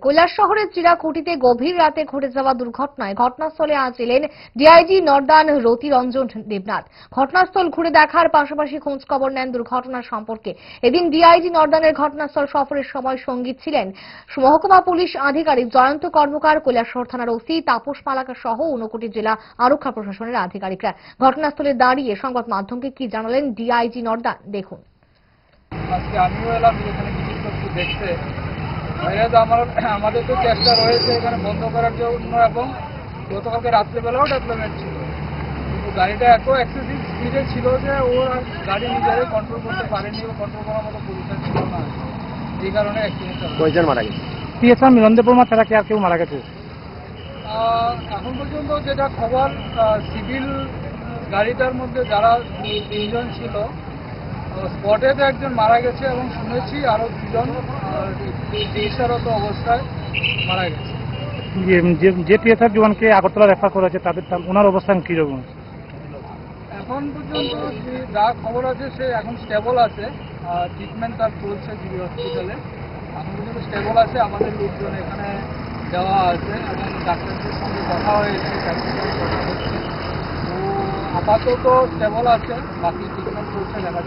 কৈলাস শহরের চিরাকুটিতে গভীর রাতে ঘটে যাওয়া দুর্ঘটনায় ঘটনাস্থলে আজ এলেন ডিআইজি নর্দান রতিরঞ্জন দেবনাথ। ঘটনাস্থল ঘুরে দেখার পাশাপাশি খোঁজ খবর নেন দুর্ঘটনা সম্পর্কে। এদিন ডিআইজি নর্দানের ঘটনাস্থল সফরের সময় সংগীত ছিলেন মহকুমা পুলিশ আধিকারিক জয়ন্ত কর্মকার কৈলাসহর থানার ওসি তাপস মালাকা সহ ঊনকোটি জেলা আরক্ষা প্রশাসনের আধিকারিকরা। ঘটনাস্থলে দাঁড়িয়ে সংবাদ মাধ্যমকে কি জানালেন ডিআইজি নর্দান? দেখুন। দেখতে। আমাদের তো চেষ্টা রয়েছে এখানে বন্ধ করার জন্য এবং গতকালকে রাত্রেবেলাও ডেভেলপমেন্ট ছিল। কিন্তু গাড়িটা এত এক্সেসিভ স্পিডে ছিল যে ও আর গাড়ি নিজেরাই কন্ট্রোল করতে পারেনি ও কন্ট্রোল করার মতো পজিশন ছিল না। এই কারণে অ্যাক্সিডেন্ট কয়জন মারা গেছে? পিএসআর মিলনদেবর্মা ছাড়া কি আর কেউ মারা গেছে। এখন পর্যন্ত যেটা খবর সিভিল গাড়িটার মধ্যে যারা তিনজন ছিল স্পটে তো একজন মারা গেছে এবং শুনেছি আরও দুজন চিকিৎসারত অবস্থায় মারা গেছে। যে- পিএসআর জওয়ানকে আগরতলা রেফার করা হয়েছে তাদের ওনার অবস্থান কীরকম এখন পর্যন্ত যে খবর আছে সে এখন স্টেবল আছে। ট্রিটমেন্ট তার চলছে জিবি হসপিটালে এখন পর্যন্ত স্টেবল আছে আমাদের লোকজন এখানে দেওয়া আছে। এবং ডাক্তারদের সঙ্গে কথা হয়েছে ডাক্তারদের কথা হচ্ছে। তো আপাতত স্টেবল আছে বাকি ট্রিটমেন্ট চলছে দেখা